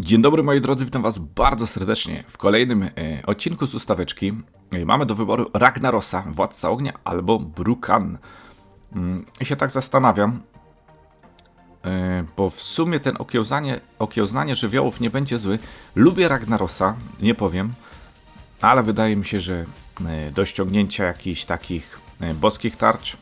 Dzień dobry moi drodzy, witam was bardzo serdecznie w kolejnym e, odcinku z ustaweczki. E, mamy do wyboru Ragnarosa, Władca Ognia albo Brukan. Mm, I się tak zastanawiam, e, bo w sumie ten okiełzanie, okiełznanie żywiołów nie będzie zły. Lubię Ragnarosa, nie powiem, ale wydaje mi się, że e, do ściągnięcia jakichś takich e, boskich tarcz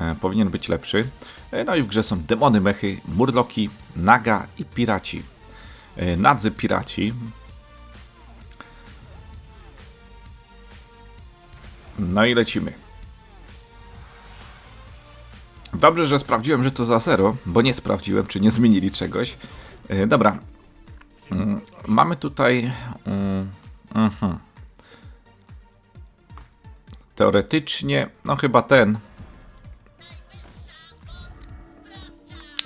e, powinien być lepszy. E, No i w grze są demony, mechy, murloki, naga i piraci. E, Nadzy piraci. No i lecimy. Dobrze, że sprawdziłem, że to za zero, bo nie sprawdziłem, czy nie zmienili czegoś. E, Dobra. Mm, Mamy tutaj. mm, mhm. Teoretycznie, no chyba ten.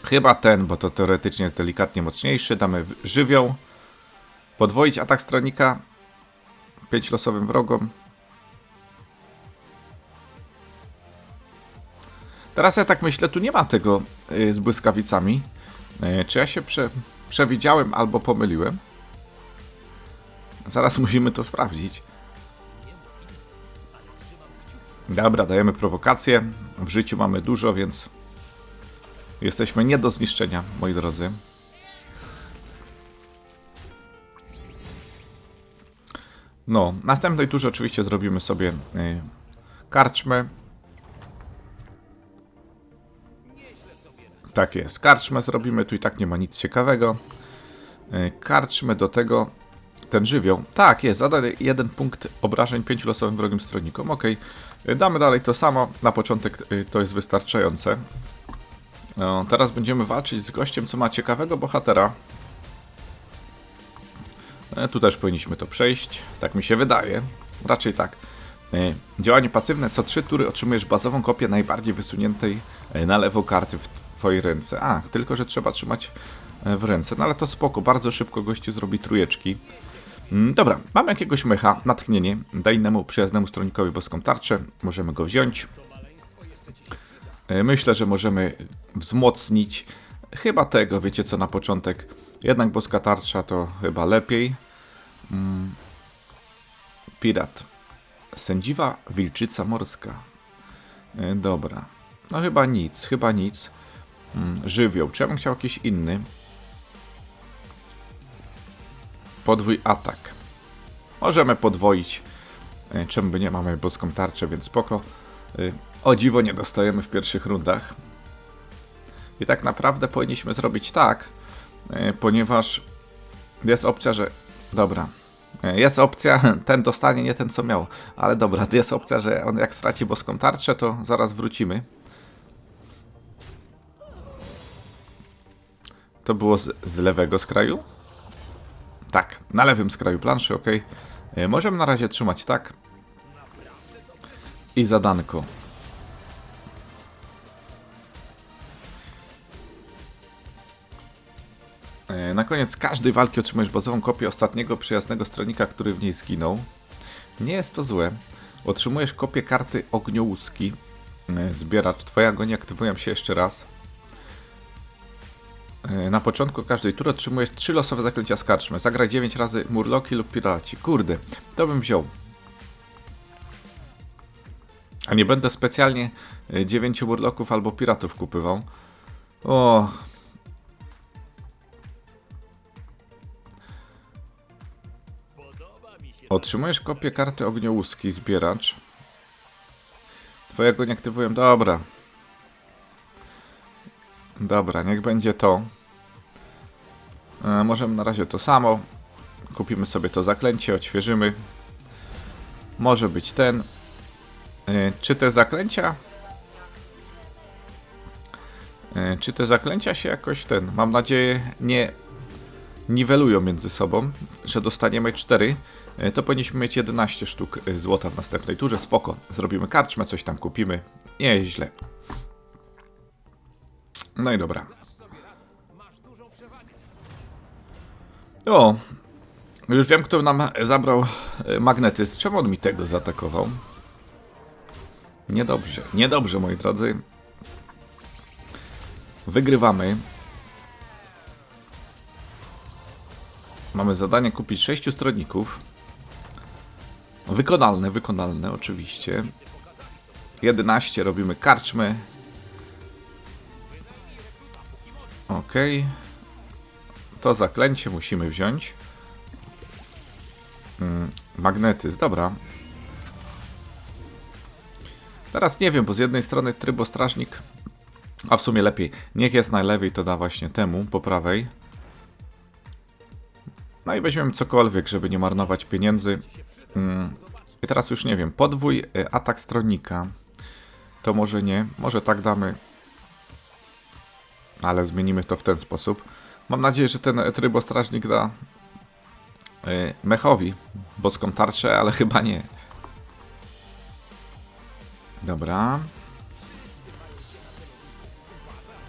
Chyba ten, bo to teoretycznie delikatnie mocniejszy. Damy żywioł. Podwoić atak stronnika. 5 losowym wrogom. Teraz ja tak myślę, tu nie ma tego y, z błyskawicami. Y, czy ja się prze, przewidziałem albo pomyliłem? Zaraz musimy to sprawdzić. Dobra, dajemy prowokację. W życiu mamy dużo, więc Jesteśmy nie do zniszczenia, moi drodzy. No, w następnej turze oczywiście zrobimy sobie y, karczmę. Tak jest, karczmę zrobimy, tu i tak nie ma nic ciekawego. Y, karczmę do tego ten żywioł. Tak, jest, zada jeden punkt obrażeń pięciu losowym wrogim stronnikom. Ok, damy dalej to samo. Na początek y, to jest wystarczające. No, teraz będziemy walczyć z gościem, co ma ciekawego bohatera. E, tu też powinniśmy to przejść. Tak mi się wydaje. Raczej tak. E, działanie pasywne. Co trzy tury otrzymujesz bazową kopię najbardziej wysuniętej e, na lewo karty w twojej ręce. A, tylko że trzeba trzymać e, w ręce. No ale to spoko. Bardzo szybko gościu zrobi trójeczki. Mm, Dobra, mamy jakiegoś mecha, natchnienie. Daj innemu przyjaznemu stronikowi boską tarczę. Możemy go wziąć. E, Myślę, że możemy wzmocnić chyba tego, wiecie co, na początek. Jednak boska tarcza to chyba lepiej. Mm. Pirat. Sędziwa wilczyca morska. E, Dobra. No chyba nic, chyba nic. Mm, Żywioł. Czy ja bym chciał jakiś inny? Podwój atak. Możemy podwoić. E, Czemu by nie mamy boską tarczę, więc spoko. O dziwo nie dostajemy w pierwszych rundach. I tak naprawdę powinniśmy zrobić tak, y, ponieważ jest opcja, że. Dobra. Y, Jest opcja, ten dostanie, nie ten co miał. Ale dobra, jest opcja, że on jak straci boską tarczę, to zaraz wrócimy. To było z, z lewego skraju? Tak, na lewym skraju planszy, ok. Możemy na razie trzymać tak. I zadanko. Na koniec każdej walki otrzymujesz bazową kopię ostatniego przyjaznego stronnika, który w niej zginął. Nie jest to złe. Otrzymujesz kopię karty ogniołuski. E, Zbieracz. Twoje agonie aktywują się jeszcze raz. E, Na początku każdej tury otrzymujesz 3 losowe zaklęcia z karczmy. Zagraj 9 razy murloki lub piraci. Kurde, to bym wziął. A nie będę specjalnie e, dziewięciu murloków albo piratów kupywał. O. Otrzymujesz kopię karty ogniołuski, zbieracz. Twojego nie aktywują. Dobra. Dobra, niech będzie to. E, możemy na razie to samo. Kupimy sobie to zaklęcie, odświeżymy. Może być ten. E, Czy te zaklęcia. e, Czy te zaklęcia się jakoś ten. Mam nadzieję, nie niwelują między sobą, że dostaniemy 4. e, To powinniśmy mieć 11 sztuk e, złota w następnej turze. Spoko. Zrobimy karczmę, coś tam kupimy. Nie jest źle. No i dobra. O, już wiem, kto nam zabrał e, magnetyzm. Czemu on mi tego zaatakował? Niedobrze, niedobrze, moi drodzy. Wygrywamy. Mamy zadanie kupić 6 stronników. Wykonalne, wykonalne oczywiście. 11 robimy karczmy. Ok. To zaklęcie musimy wziąć. Mm, magnetyzm, dobra. Teraz nie wiem, bo z jednej strony trybostrażnik, a w sumie lepiej, niech jest najlepiej, to da właśnie temu po prawej. No i weźmiemy cokolwiek, żeby nie marnować pieniędzy. Mm. I teraz już nie wiem, podwój y, atak stronnika. To może nie, może tak damy. Ale zmienimy to w ten sposób. Mam nadzieję, że ten trybostrażnik da y, mechowi boską tarczę, ale chyba nie. Dobra.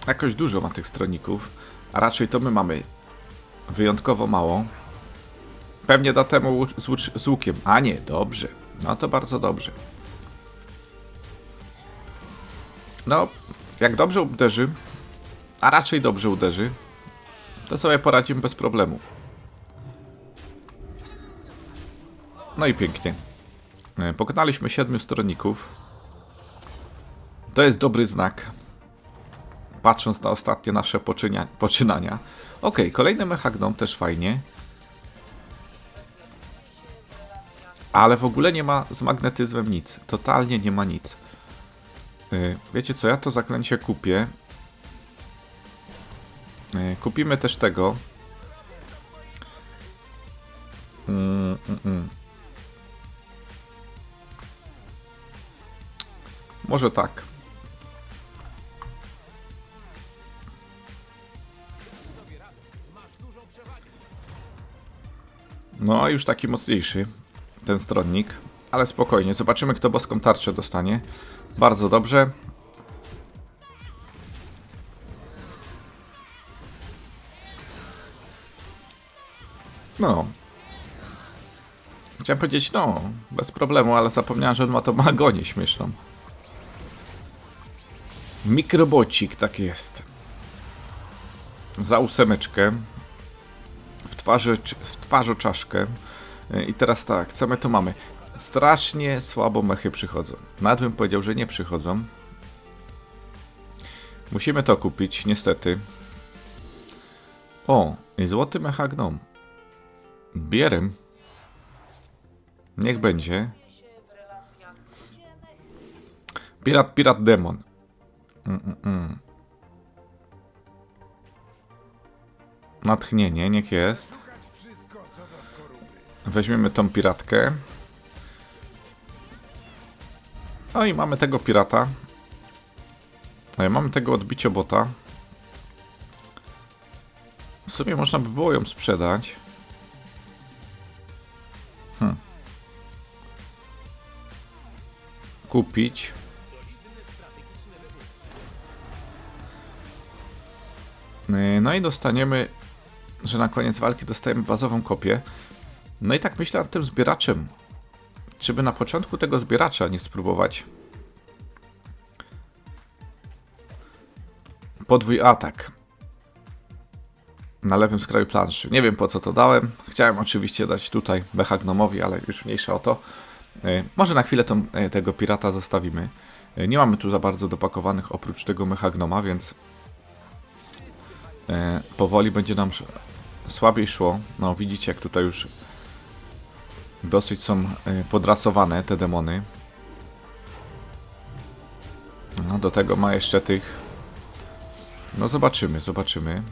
Jakoś dużo ma tych stronników, a raczej to my mamy wyjątkowo mało. Pewnie da temu z, z łukiem. A nie, dobrze. No to bardzo dobrze. No, jak dobrze uderzy, a raczej dobrze uderzy, to sobie poradzimy bez problemu. No i pięknie. E, Pokonaliśmy siedmiu stronników. To jest dobry znak. Patrząc na ostatnie nasze poczynia, poczynania. Ok, kolejny mechagnom też fajnie. Ale w ogóle nie ma z magnetyzmem nic. Totalnie nie ma nic. Yy, Wiecie co, ja to zaklęcie kupię. Yy, Kupimy też tego. Mm, mm, mm. Może tak. No, już taki mocniejszy ten stronnik. Ale spokojnie, zobaczymy kto boską tarczę dostanie. Bardzo dobrze. No. Chciałem powiedzieć, no, bez problemu, ale zapomniałem, że on ma to magonię śmieszną. Mikrobocik, tak jest. Za ósemeczkę. W twarzy, w twarzy czaszkę. Y, I teraz tak, co my tu mamy? Strasznie słabo mechy przychodzą. Nawet bym powiedział, że nie przychodzą. Musimy to kupić, niestety. O, i złoty mechagnom. Bierem. Niech będzie. Pirat, pirat, demon. Mm, mm, mm. Natchnienie, niech jest. Weźmiemy tą piratkę. No i mamy tego pirata. No mamy tego odbiciobota. W sumie można by było ją sprzedać. Hm. Kupić. No i dostaniemy, że na koniec walki dostajemy bazową kopię. No i tak myślę nad tym zbieraczem. Czy by na początku tego zbieracza nie spróbować? Podwój atak. Na lewym skraju planszy. Nie wiem po co to dałem. Chciałem oczywiście dać tutaj Behagnomowi, ale już mniejsza o to. E, Może na chwilę tą, e, tego pirata zostawimy. E, Nie mamy tu za bardzo dopakowanych oprócz tego Mechagnoma, więc powoli będzie nam słabiej szło. No widzicie jak tutaj już dosyć są y, podrasowane te demony. No, do tego ma jeszcze tych. No zobaczymy, zobaczymy.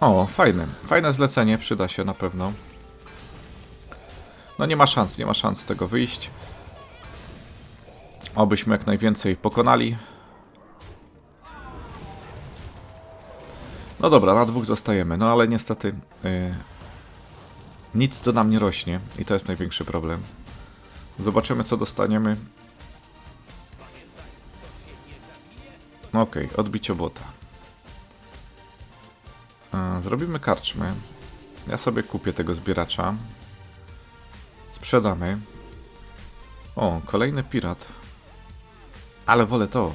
O, fajne. Fajne zlecenie, przyda się na pewno. No nie ma szans, nie ma szans z tego wyjść. Obyśmy jak najwięcej pokonali. No dobra, na dwóch zostajemy, no ale niestety yy, nic to nam nie rośnie i to jest największy problem. Zobaczymy co dostaniemy. Okej, okay, odbicie bota. Yy, zrobimy karczmy. Ja sobie kupię tego zbieracza. Sprzedamy. O, kolejny pirat. Ale wolę to.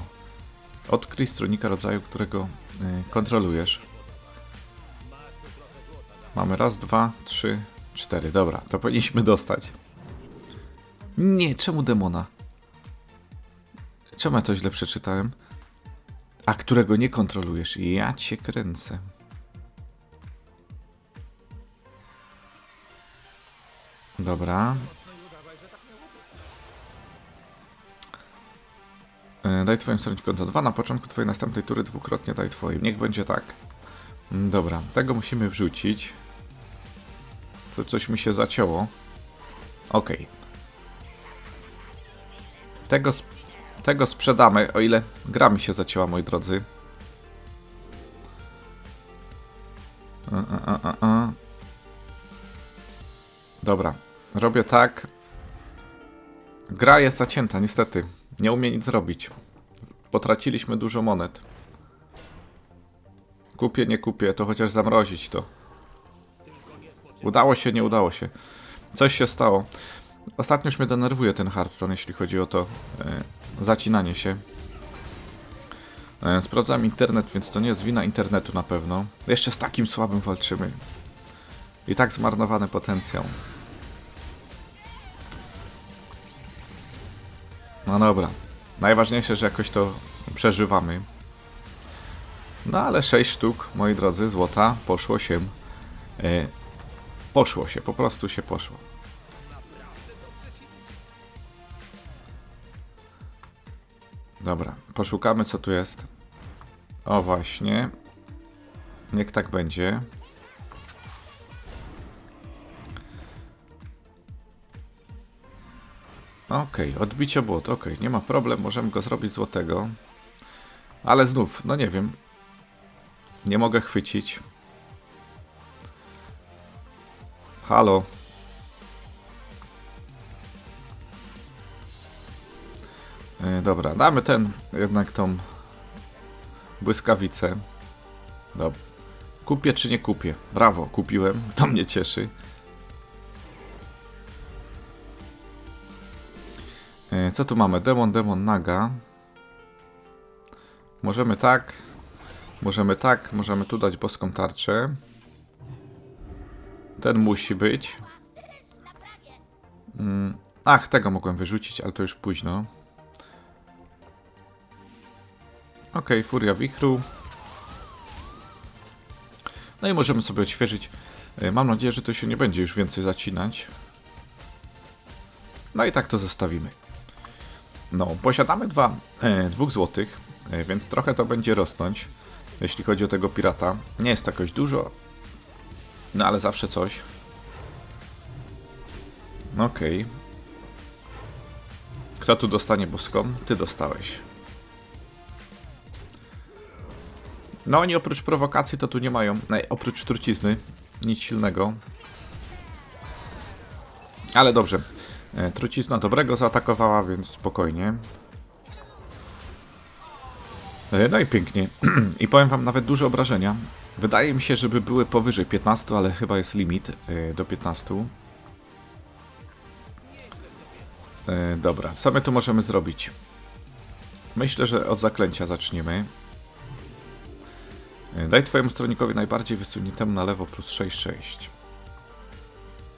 Odkryj stronnika rodzaju, którego yy, kontrolujesz. Mamy raz, dwa, trzy, cztery. Dobra, to powinniśmy dostać. Nie, czemu demona? Czemu ja to źle przeczytałem? A którego nie kontrolujesz? Ja cię kręcę. Dobra. E, Daj twoim stronie konto 2. Na początku twojej następnej tury dwukrotnie daj twoim. Niech będzie tak. Dobra, tego musimy wrzucić. To coś mi się zacięło. Okej. Tego, sp- tego sprzedamy, o ile gra mi się zacięła, moi drodzy. A, a, a, a. Dobra, robię tak. Gra jest zacięta, niestety. Nie umie nic zrobić. Potraciliśmy dużo monet. Kupię, nie kupię, to chociaż zamrozić to. Udało się, nie udało się. Coś się stało. Ostatnio już mnie denerwuje ten Hearthstone, jeśli chodzi o to e, zacinanie się. E, sprawdzam internet, więc to nie jest wina internetu na pewno. Jeszcze z takim słabym walczymy. I tak zmarnowany potencjał. No dobra. Najważniejsze, że jakoś to przeżywamy. No ale 6 sztuk, moi drodzy, złota poszło się. E, poszło się, po prostu się poszło. Dobra, poszukamy co tu jest. O właśnie. Niech tak będzie. Okej, odbicie błot, okej, nie ma problem, możemy go zrobić złotego. Ale znów, no nie wiem. Nie mogę chwycić. Halo. E, dobra, damy ten, jednak tą błyskawicę. Dobra. Kupię czy nie kupię? Brawo, kupiłem, to mnie cieszy. E, Co tu mamy? Demon, demon, naga. Możemy tak. Możemy tak. Możemy tu dać boską tarczę. Ten musi być. Mm. Ach, tego mogłem wyrzucić, ale to już późno. Ok, furia wichru. No i możemy sobie odświeżyć. E, Mam nadzieję, że to się nie będzie już więcej zacinać. No i tak to zostawimy. No, posiadamy dwa, e, dwóch złotych, e, więc trochę to będzie rosnąć, jeśli chodzi o tego pirata. Nie jest to jakoś dużo, no ale zawsze coś. Okej. Kto tu dostanie boską? Ty dostałeś. No oni oprócz prowokacji to tu nie mają, no, oprócz trucizny, nic silnego. Ale dobrze. E, Trucizna dobrego zaatakowała, więc spokojnie. E, No i pięknie. I powiem wam nawet duże obrażenia. Wydaje mi się, żeby były powyżej 15, ale chyba jest limit e, do 15. E, Dobra, co my tu możemy zrobić? Myślę, że od zaklęcia zaczniemy. E, Daj twojemu stronikowi najbardziej wysuniętemu na lewo plus 6-6.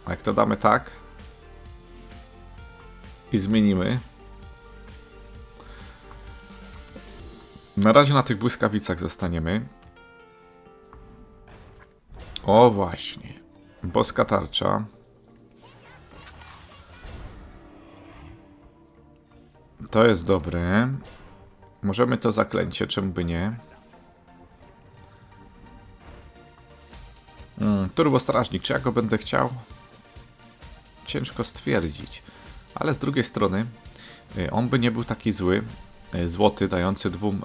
A jak to damy tak, i zmienimy. Na razie na tych błyskawicach zostaniemy. O właśnie. Boska tarcza. To jest dobre. Możemy to zaklęcie, czemu by nie? Mm, Turbo czy ja go będę chciał? Ciężko stwierdzić. Ale z drugiej strony, y, on by nie był taki zły. y, Złoty, dający dwóm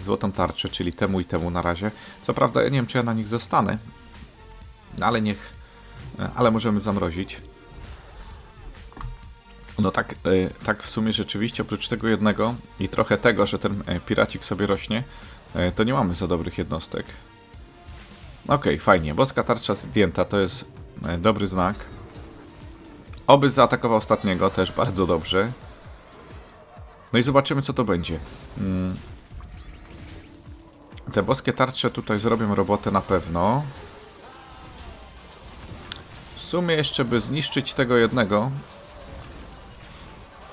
y, złotą tarczę, czyli temu i temu na razie. Co prawda, ja nie wiem, czy ja na nich zostanę. Ale niech. Ale możemy zamrozić. No tak, y, tak w sumie rzeczywiście, oprócz tego jednego i trochę tego, że ten y, piracik sobie rośnie, y, to nie mamy za dobrych jednostek. Okej, fajnie. Boska tarcza zdjęta, to jest dobry znak. Oby zaatakował ostatniego, też bardzo dobrze. No i zobaczymy, co to będzie. Mm. Te boskie tarcze tutaj zrobią robotę na pewno. Sumie jeszcze by zniszczyć tego jednego,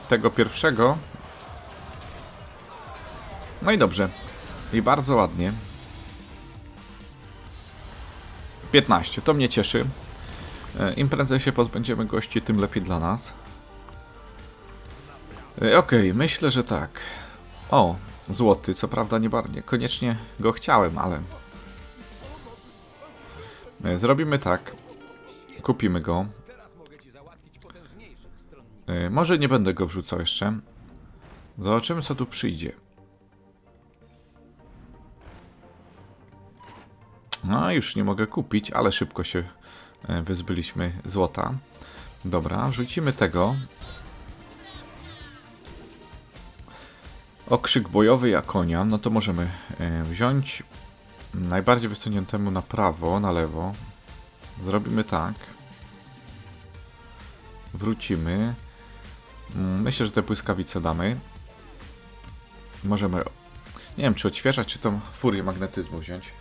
tego pierwszego. No i dobrze. I bardzo ładnie. 15, to mnie cieszy. E, Im prędzej się pozbędziemy gości, tym lepiej dla nas. E, Okej, myślę, że tak. O, złoty, co prawda nie bardzo, koniecznie go chciałem, ale... E, Zrobimy tak. Kupimy go. E, Może nie będę go wrzucał jeszcze. Zobaczymy, co tu przyjdzie. No, już nie mogę kupić, ale szybko się e, wyzbyliśmy złota. Dobra, wrzucimy tego. Okrzyk bojowy Jakonia, no to możemy e, wziąć najbardziej wysuniętemu na prawo, na lewo. Zrobimy tak. Wrócimy. Mm, Myślę, że te błyskawice damy. Możemy, nie wiem, czy odświeżać, czy tą furię magnetyzmu wziąć.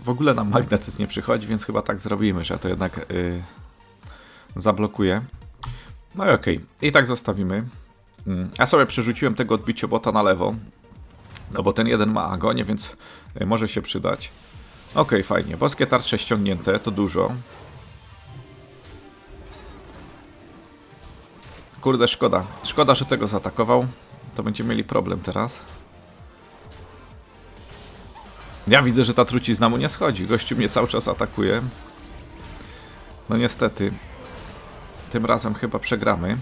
W ogóle nam magnetyzm nie przychodzi, więc chyba tak zrobimy, że to jednak yy, zablokuję. No i okej, i tak zostawimy. Mm, Ja sobie przerzuciłem tego odbiciobota na lewo, no bo ten jeden ma agonię, więc y, może się przydać. Okej, fajnie. Boskie tarcze ściągnięte, to dużo. Kurde, szkoda. Szkoda, że tego zaatakował. To będziemy mieli problem teraz. Ja widzę, że ta trucizna mu nie schodzi. Gościu mnie cały czas atakuje. No niestety. Tym razem chyba przegramy.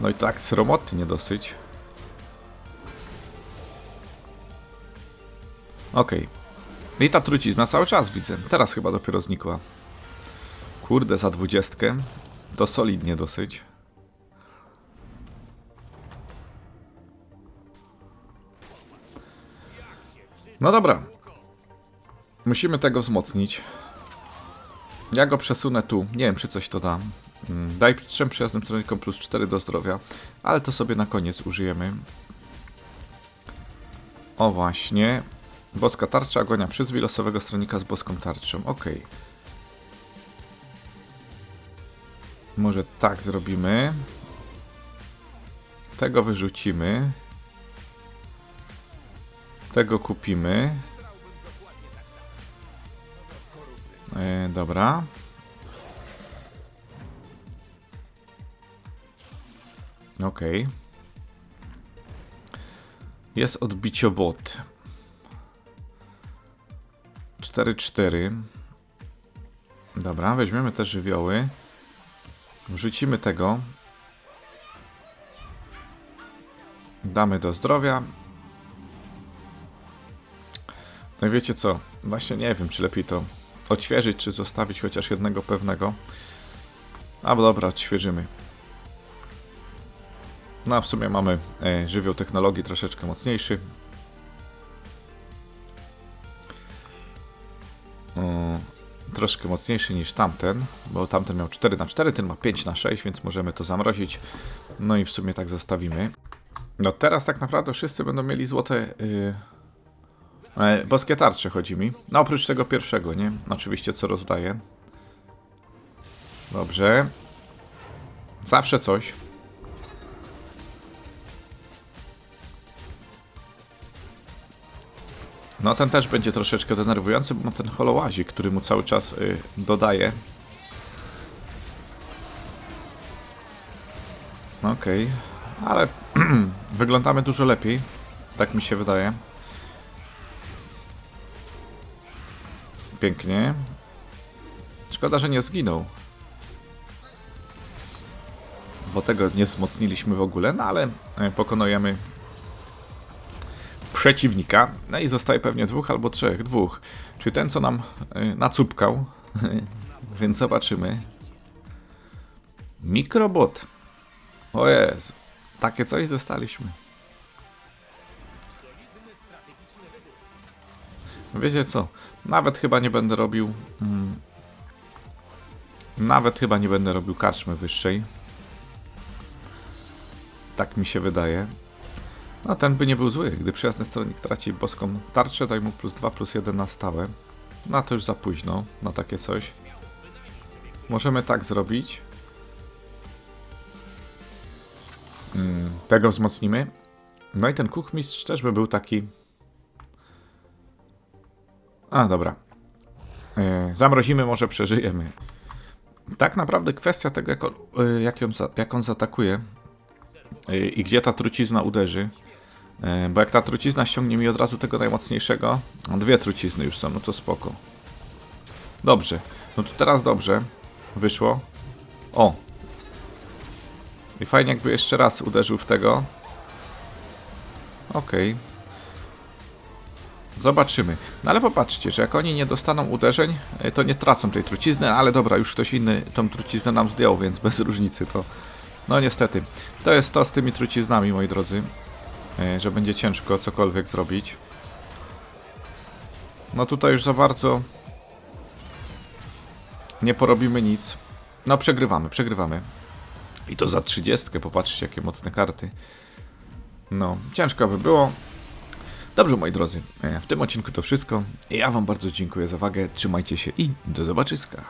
No i tak sromotnie dosyć. Okej. I ta trucizna cały czas widzę. Teraz chyba dopiero znikła. Kurde, za dwudziestkę. To solidnie dosyć. No dobra. Musimy tego wzmocnić. Ja go przesunę tu. Nie wiem, czy coś to da. Mm, Daj trzem przyjaznym stronnikom plus 4 do zdrowia. Ale to sobie na koniec użyjemy. O właśnie. Boska tarcza, agonia przyzwij losowego stronnika z boską tarczą. Ok. Może tak zrobimy. Tego wyrzucimy. Tego kupimy. E, dobra. Okej. Jest odbiciobot. 4-4. Dobra, weźmiemy te żywioły. Wrzucimy tego. Damy do zdrowia. No i wiecie co? Właśnie nie wiem, czy lepiej to odświeżyć, czy zostawić chociaż jednego pewnego. A dobra, odświeżymy. No a w sumie mamy e, żywioł technologii troszeczkę mocniejszy. Troszkę mocniejszy niż tamten, bo tamten miał 4 na 4 ten ma 5 na 6 więc możemy to zamrozić. No i w sumie tak zostawimy. No teraz tak naprawdę wszyscy będą mieli złote yy, e, boskie tarcze, chodzi mi. No oprócz tego pierwszego, nie? Oczywiście co rozdaję. Dobrze. Zawsze coś. No ten też będzie troszeczkę denerwujący, bo ma ten holołazik, który mu cały czas y, dodaje. Okej, ale wyglądamy dużo lepiej, tak mi się wydaje. Pięknie. Szkoda, że nie zginął. Bo tego nie wzmocniliśmy w ogóle, no ale y, pokonujemy przeciwnika. No i zostaje pewnie dwóch albo trzech. Dwóch. Czy ten, co nam y, nacupkał. Więc zobaczymy. Mikrobot. O Jezu. Takie coś dostaliśmy. Wiecie co? Nawet chyba nie będę robił... Mm, nawet chyba nie będę robił karczmy wyższej. Tak mi się wydaje. No ten by nie był zły. Gdy przyjazny stronnik traci boską tarczę, daj mu plus 2, plus 1 na stałe. No to już za późno na takie coś. Możemy tak zrobić. Mm, tego wzmocnimy. No i ten kuchmistrz też by był taki. A, dobra. E, zamrozimy, może przeżyjemy. Tak naprawdę kwestia tego, jak on, e, jak ją za, jak on zaatakuje e, i gdzie ta trucizna uderzy. E, Bo jak ta trucizna ściągnie mi od razu tego najmocniejszego, dwie trucizny już są, no to spoko. Dobrze, no to teraz dobrze wyszło. O! I fajnie jakby jeszcze raz uderzył w tego. Okej. Zobaczymy. No ale popatrzcie, że jak oni nie dostaną uderzeń, e, to nie tracą tej trucizny, ale dobra, już ktoś inny tą truciznę nam zdjął, więc bez różnicy to... No niestety. To jest to z tymi truciznami, moi drodzy. E, Że będzie ciężko cokolwiek zrobić. No tutaj już za bardzo... Nie porobimy nic. No przegrywamy, przegrywamy. I to za 30, popatrzcie jakie mocne karty. No, ciężko by było. Dobrze, moi drodzy, e, w tym odcinku to wszystko. Ja Wam bardzo dziękuję za uwagę, trzymajcie się i do zobaczyska.